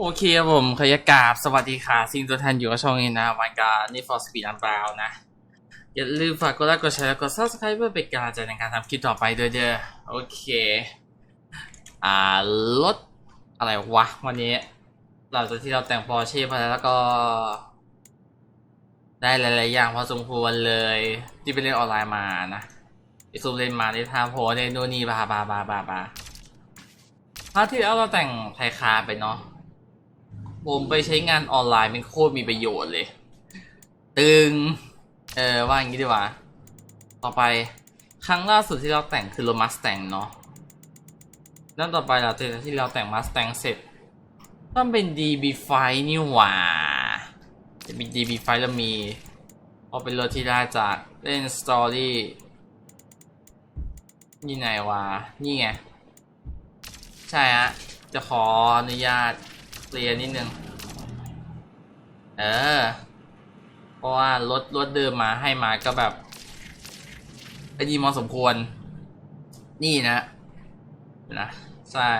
โอเคครับผมขยกราบสวัสดีค่ะสิ่งตัวแทนอยู่กับช่องนี้นะวันการนี่ for speed and brown นะ อย่าลืมฝากกดไลค์กดแชร์และกด subscribe เพื่อเป็นกำลังใจในการทำคลิปต่อไปด้วยเด้อโอเค อ่ารถอะไรวะ วันนี้หลังจากที่เราแต่งปอร์เช่มาแล้วก็ ได้หลาย ๆ อย่างพอสมควรเลย ที่ไปเล่นออนไลน์มานะไปซูมเล่นมาได้ทาโพในนู่นนี่บาบาบาบาบาพาร์ทที่แล้วเราแต่งไทยคาไปเนาะ ผมไปใช้งานออนไลน์เป็นโคตรมีประโยชน์เลย ตึง เออว่าอย่างนี้ดีกว่า ต่อไปครั้งล่าสุดที่เราแต่งคือรถมัสแตงเนาะแล้วต่อไปเราจะที่เราแต่งมัสแตงเสร็จต้องเป็น DB5 นี่หว่า จะมี DB5 แล้วมีเอาเป็นรถที่ได้จากเล่นสตอรี่นี่ไหนวะ นี่ไง ใช่ฮะ จะขออนุญาต เคลียร์นิดนึง เออ เพราะว่ารถรถเดิมมาให้มาก็แบบไอ้ดีมอสมควร นี่นะนะใช่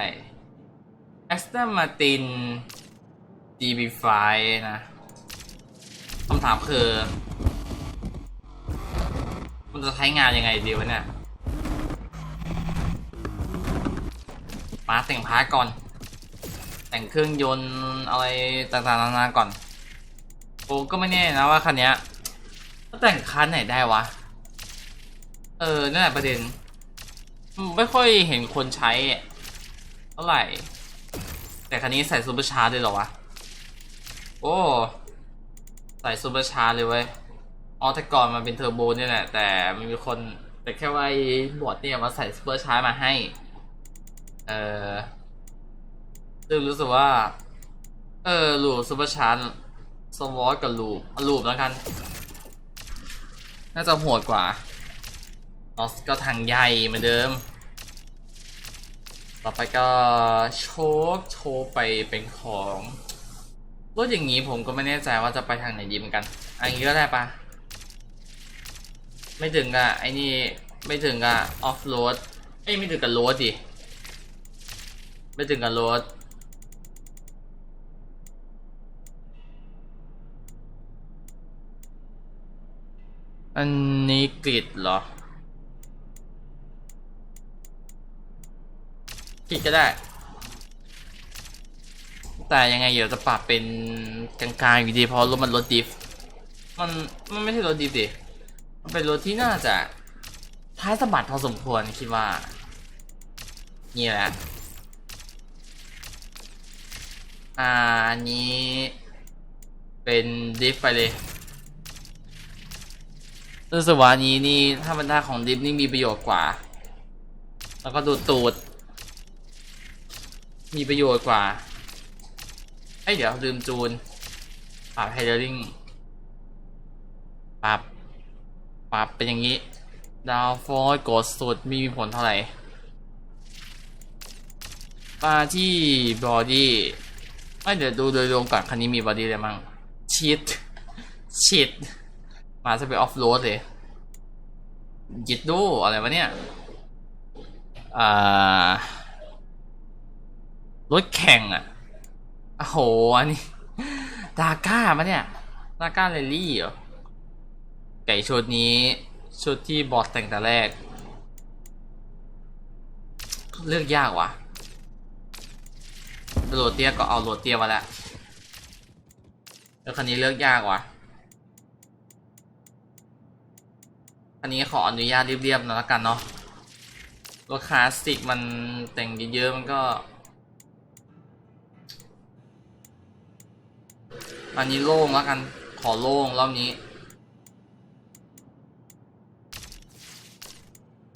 Aston Martin DB5 นะคำถามคือ มันจะใช้งานยังไงดีวะเนี่ย มาแต่งพาก่อน แต่งเครื่องยนต์อะไรต่างๆนานาก่อนผมก็ไม่แน่นะว่าคันนี้จะแต่งคันไหนได้วะ เออนั่นแหละประเด็น ไม่ค่อยเห็นคนใช้เท่าไหร่ แต่คันนี้ใส่ซูเปอร์ชาร์จด้วยเหรอวะ โอ้ ใส่ซูเปอร์ชาร์จเลยเว้ยอ๋อแต่ก่อนมันเป็นเทอร์โบเนี่ยแหละ แต่มันมีคนแต่แค่ว่าบอร์ดเนี่ยมาใส่ซูเปอร์ชาร์จมาให้ เออ ซึ่งรู้สึกว่า เออลูปซูเปอร์ชาร์จสวอตกับลูปเอาลูปแล้วกัน น่าจะโหดกว่าออสก็ทางใหญ่เหมือนเดิม ต่อไปก็โชคโชว์ไปเป็นของรถอย่างนี้ผมก็ไม่แน่ใจว่าจะไปทางไหนดีเหมือนกัน อันนี้ก็ได้ปะไม่ถึงอะไอ้นี่ไม่ถึงอะออฟโรดเอ้ยไม่ถึงกับโรดดิ ไม่ถึงกับรถ อันนี้กริดเหรอกริดก็ได้ แต่ยังไงเดี๋ยวจะปรับเป็นกลางๆอยู่ดีเพราะรถมันรถดิฟ มันมันไม่ใช่รถดิฟดิมันเป็นรถที่น่าจะท้ายสะบัดพอสมควรคิดว่า นี่แหละ อ่าอันนี้ เป็นดิฟไปเลย รู้สึกว่านี้นี่ถ้ามันได้ของดิฟนี่มีประโยชน์กว่า แล้วก็ดูดตูด มีประโยชน์กว่าเอ้ยเดี๋ยวลืมจูน ปรับไฮเดอร์ลิงปรับ ปรับเป็นอย่างนี้ ดาวฟอร์กดสุดมีผลเท่าไหร่มาที่บอดี้ไม่เดี๋ยวดูโดยรวมก่อนคันนี้มีบอดี้อะไรมั่งชิดชิด มาจะไปออฟโรดเลยยิดดูอะไรวะเนี่ยรถแข่งอะโอ้โห อันนี้ ดาก้ามาเนี่ย ดาก้าเรลลี่เหรอ ไก่ชุดนี้ ชุดที่บอสแต่งแต่แรก เลือกยากว่ะโหลดเตี้ยก็เอาโหลดเตี้ยมาแล้วแล้วคันนี้เลือกยากว่ะ คันนี้ขออนุญาตเรียบๆหนะละกันเนาะรถคลาสสิกมันแต่งเยอะๆมันก็ อันนี้โล่งแล้วกัน ขอโล่งรอบนี้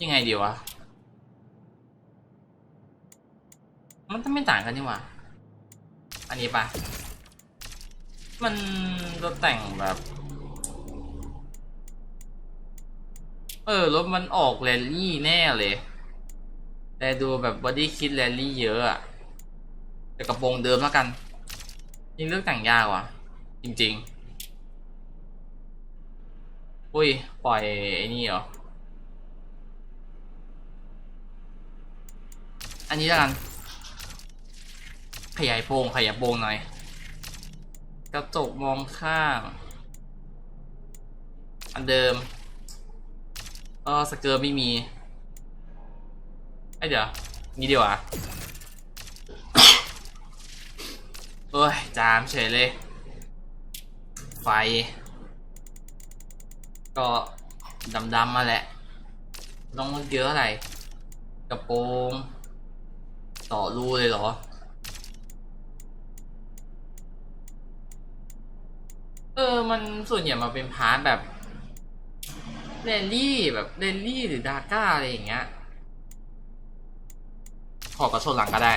ยังไงดีวะ มันจะไม่ต่างกันนี่หว่า อันนี้ปะมันรถแต่งแบบ ออรถมันออกแรลลี่แน่เลย แต่ดูแบบบอดี้คิดแรลลี่เยอะอะแต่กระโปรงเดิมแล้วกันยิ่งเลือกแต่งยากว่ะ จริง ๆ อุ้ย ปล่อยไอ้นี่เหรอ อันนี้แล้วกัน ขยายโปร่งขยายโปร่งหน่อย กระจกมองข้าง อันเดิม ก็สเกอร์ไม่มีไอยเดี๋ยวนี่เดียวอะโอ้ย จามเฉยเลย ไฟ ก็ดำๆมาแหละ ต้องเยอะอะไร กระโปรงต่อรูเลยเหรอ เออ มันส่วนใหญ่มาเป็นพาร์ทแบบ เรลลี่แบบเรลลี่หรือดาก้าอะไรอย่างเงี้ยขอกระชนหลังก็ได้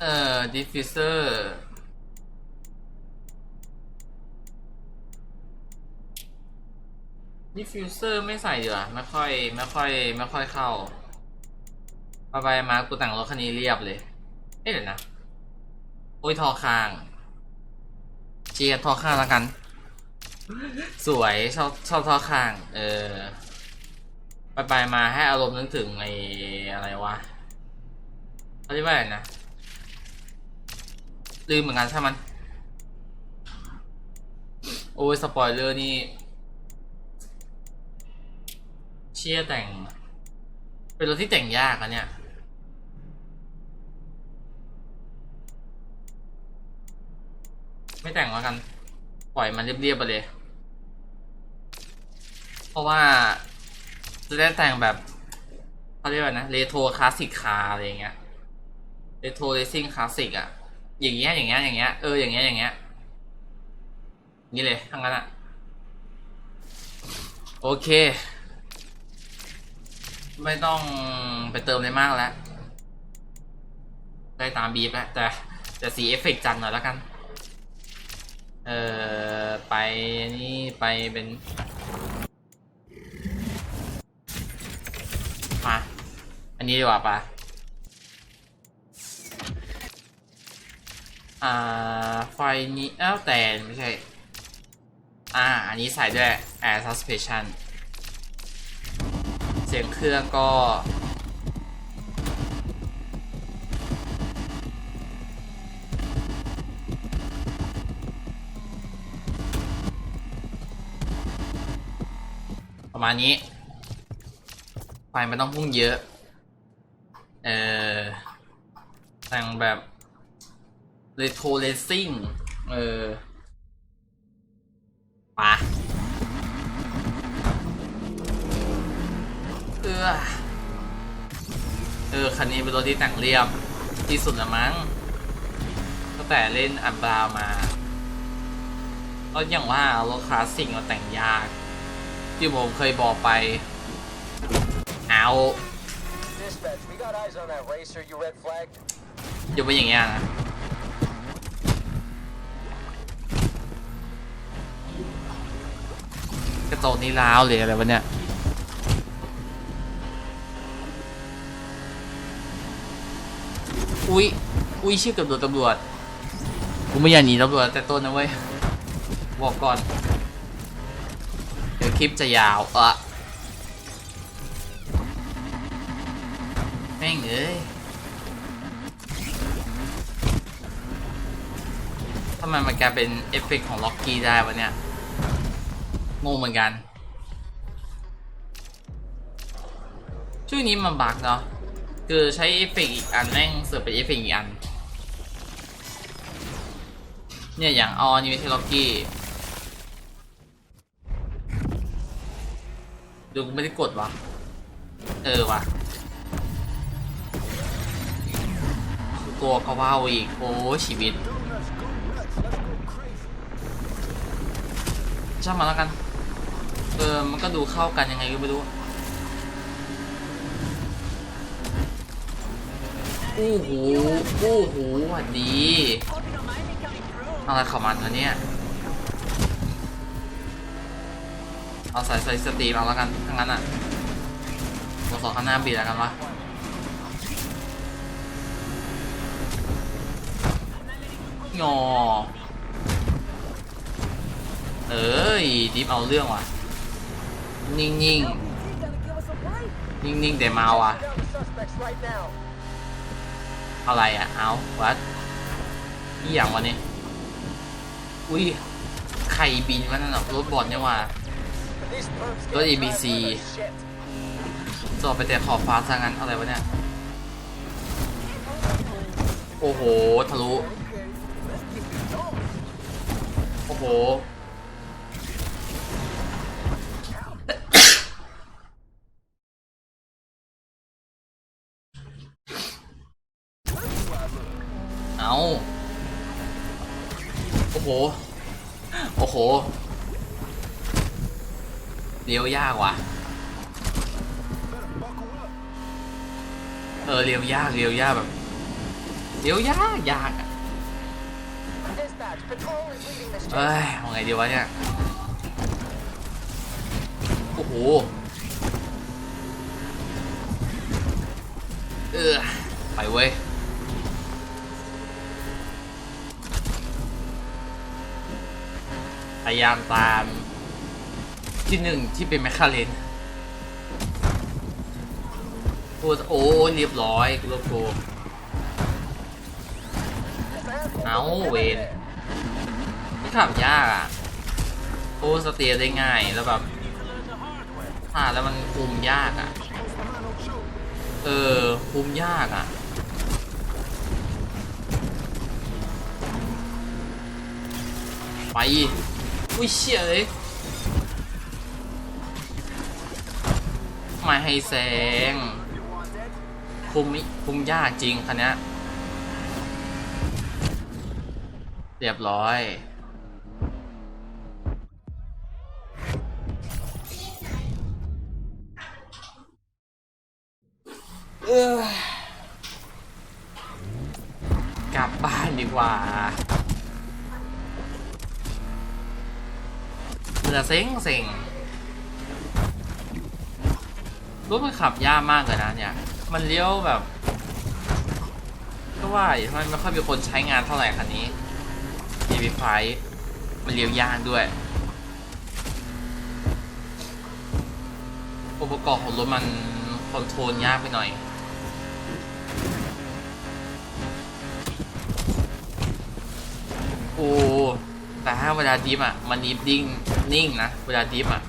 เอ่อดิฟฟิเซอร์ดิฟฟิวเซอร์ไม่ใส่ดีกว่าไม่ค่อยไม่ค่อยไม่ค่อยเข้าไปไปมากูแต่งรถคันนี้เรียบเลย เอ๊ะเดี๋ยวนะ โอ้ยทอคาง เจียทอข้างแล้วกัน สวยชอบชอบทอข้าง เออ ไปไปมาให้อารมณ์นึกถึงไอ้อะไรวะเขาเรียกว่าอะไรนะลืมเหมือนกันใช่มัน โอ้ยสปอยเลอร์นี่ เชียแต่ง เป็นรถที่แต่งยากอะเนี่ยไม่แต่งแล้วกัน ปล่อยมันเรียบๆไปเลย เพราะว่าจะได้แต่งแบบเขาเรียกว่านะเรโทรคลาสสิกคาร์อะไรอย่างเงี้ยเรโทรเรซิ่งคลาสสิกอะอย่างเงี้ยอย่างเงี้ยอย่างเงี้ยเอออย่างเงี้ยอย่างเงี้ยนี่เลยทั้งนั้นอะโอเค ไม่ต้องไปเติมอะไรมากแล้ว ได้ตามบีบแล้ว แต่แต่สีเอฟเฟกต์จันหน่อยแล้วกัน เออไปนี่ไปเป็นมา อันนี้ดีกว่าปะอ่า ไฟนี้เอ้าแต่ไม่ใช่ อ่า อันนี้ใส่ด้วย air suspension เสียงเครื่องก็ประมาณนี้ไฟมันต้องพุ่งเยอะ เออแต่งแบบเรโทรเลซิ่งเออปะเออเออ คันนี้เป็นรถที่แต่งเรียบที่สุดละมั้งตั้งแต่เล่นอันบราวมาก็อย่างว่ารถคลาสสิกมาแต่งยาก ที่ผมเคยบอกไป เอา got eyes on that racer you red flagged. อยู่ไปอย่างเงี้ยนะ กระโจกนี่ล้าวเลยอะไรวะเนี่ย อุ้ย อุ้ยชื่อกับโดนตำรวจ กูไม่อยากหนีตำรวจแต่ต้นนะเว้ย บอกก่อน เดี๋ยวคลิปจะยาวเอะ ไมมันกลายเป็นเอฟเฟกต์ของล็อกกี้ได้วะเนี่ยงงเหมือนกัน ช่วงนี้มันบักเนาะคือใช้เอฟเฟกต์อีกอันแม่งเสือกเป็นเอฟเฟกต์อีกอัน เนี่ยอย่างออนี่ไม่ใช่ล็อกกี้ดูกูไม่ได้กดวะเออวะตัวก็ว่าวอีก โอ้ชีวิต ช่างมันแล้วกัน เออ มันก็ดูเข้ากันยังไงก็ไม่รู้อู้หูอู้หูหวัดดีอะไรของมันวะเนี่ย เอาใส่ใส่สตีมเอาแล้วกันทั้งนั้นอะตัวสองข้างหน้าบีแล้วกันวะงอ ยดิฟเอาเรื่องว่ะ นิ่งนิ่งนิ่งนิ่งๆแต่เมาอะ อะไรอะ เอาวัดนี่อย่างวันนี้ อุ้ยใครบินวะนั่นน่ะรถบอลเนี่ยว่า These perps Go to get ABC. จอดไปแต่ขอบฟ้าซะงั้นอะไรวะเนี่ย โอ้โห ทะลุ โอ้โห เอาโอ้โห โอ้โหเลี้ยวยากว่ะ เออเลี้ยวยากเลี้ยวยากแบบเลี้ยวยากยากอะเอ้ยเอาไงดีวะเนี่ยโอ้โหเออไปเว้ย ยายามตามที่หนึ่งที่เป็นแมคคาเรนพูดโอ้เรียบร้อยกูรบกูเอาเวนนี่ขับยากอะโอ้สเตียได้ง่ายแล้วแบบถ้าแล้วมันคุมยากอะ เออ คุมยากอะไป อุ้ยเชี่ยเลยไม่ให้แสง คุมคุมยากจริงคันนี้เรียบร้อยือเซ็งเซ็งรถมันขับยากมากเลยนะเนี่ย มันเลี้ยวแบบก็ว่าทำไมไม่ค่อยมีคนใช้งานเท่าไหร่คันนี้ EV ไฟมันเลี้ยวยากด้วย อุปกรณ์ของรถมันคอนโทรลยากไปหน่อยโอ้ แต่ถ้าเวลาดิฟอะ มันดิฟดิ้งนิ่งนะ เวลาดิฟอะ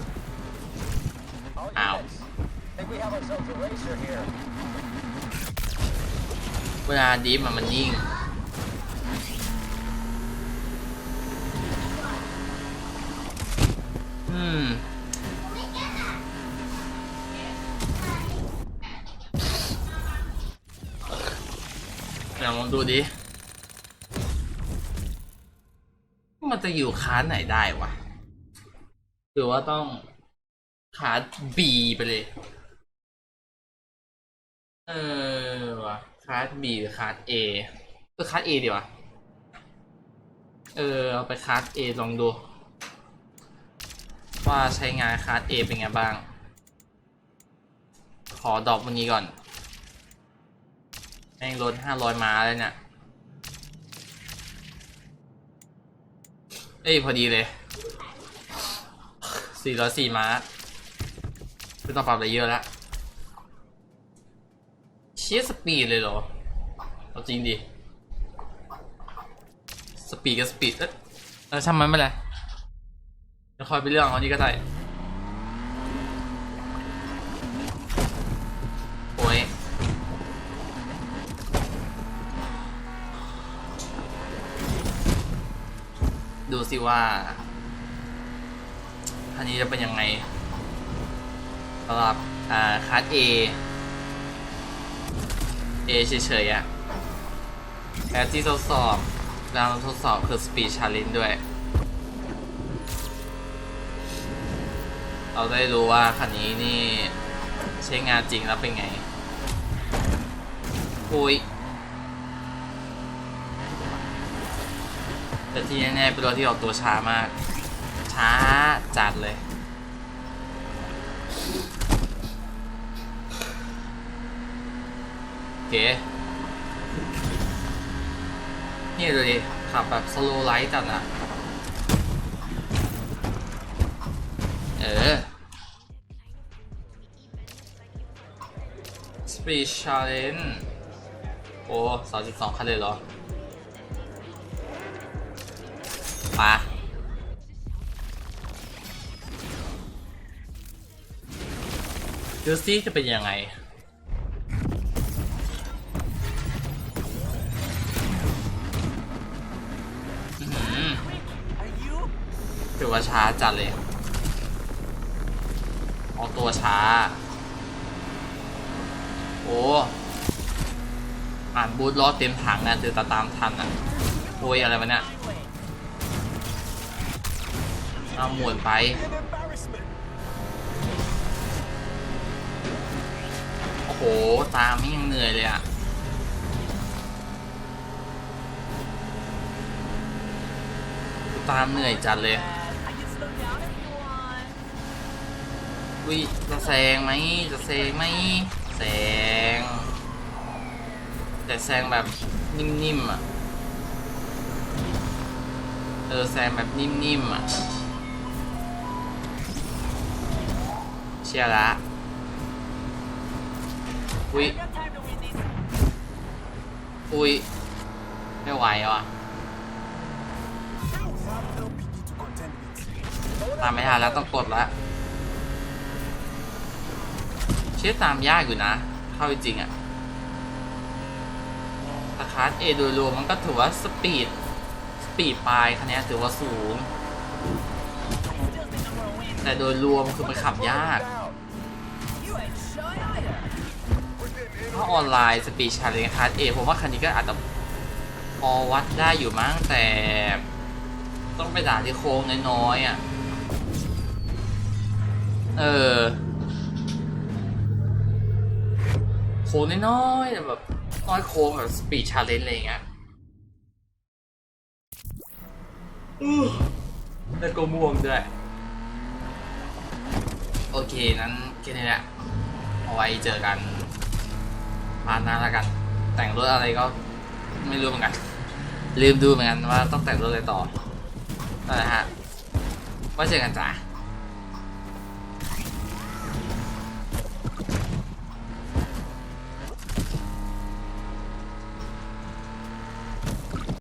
All Ow. units. Think we have ourselves a racer here. เวลาดิฟอะ มันนิ่ง อืมเดี๋ยวลองดูดิ มัน จะอยู่คาสไหนได้วะหรือว่าต้องคาส B ไปเลย เออวะคาส B หรือคาส A เออคาส A ดีวะเออเอาไปคาส A ลองดู ว่าใช้งานคาส A เป็นไงบ้าง ขอดอกวันนี้ก่อนแม่งลดห้าร้อยมาเลยเนี่ย เอ้ยพอดีเลย 404 ม้าไม่ต้องปรับอะไรเยอะแล้วเชียสปีดเลยเหรอ เอาจริงดิ สปีดกับสปีดเอ๊ะเออช่างมันไม่เป็นไรเดี๋ยวคอยไปเรื่องเอานี้ก็ได้ ว่าอันนี้จะเป็นยังไงสำหรับอ่าคัส A A เอเฉยๆอะแต่ที่ทดสอบเราทดสอบคือ Speed Challenge ด้วย เราได้รู้ว่าคันนี้นี่ ใช้งานจริงแล้วเป็นไงคุย แต่ที่แน่ๆเป็นรถที่ออกตัวช้ามาก ช้าจัดเลยโอเคนี่ดูดิขับแบบสโลไลท์จัดอะเออ Speed Challenge โอ้สองจุดสองคันเลยเหรอ ปะดูซิจะเป็นยังไงอื้อหือถือว่าช้าจัดเลย ออกตัวช้า โอ้ อ่านบูทล้อเต็มถังนะเจอตาตามทันอะ โอ้ยอะไรวะเนี่ย เอาหมุนไป โอ้โห ตามไม่ยังเหนื่อยเลยอะตามเหนื่อยจัดเลยวิจะแซงไหมจะแซงไหมแซง แต่แซงแบบนิ่มๆอะ เออแซงแบบนิ่มๆอะ ชียร์ละอุ้ยอุ้ยไม่ไหวว่ะตามไม่ทันแล้วต้องกดละเชื่อตามยากอยู่นะ เข้าจริงอะแตคาร์ดเอโดยรวมมันก็ถือว่าสปีด สปีดปลายคันนี้ถือว่าสูง แต่โดยรวมคือมันขับยาก ถ้าออนไลน์สปีดชาเลนจ์คาร์ดเอผมว่าคันนี้ก็อาจจะพอวัดได้อยู่มั้งแต่ ต้องไปด่าที่โค้งน้อยๆอะ เออ โค้งน้อยๆแต่แบบน้อยโค้งแบบสปีดชาเลนจ์อะไรอย่างเงี้ยอู้แล้วก็ม่วงด้วย โอเค นั้นแค่นี้แหละเอาไว้เจอกัน มานานแล้วกัน แต่งรถอะไรก็ไม่รู้เหมือนกัน ลืมดูเหมือนกันว่าต้องแต่งรถอะไรต่อนั่นแหละฮะไว้เจอกันจ้า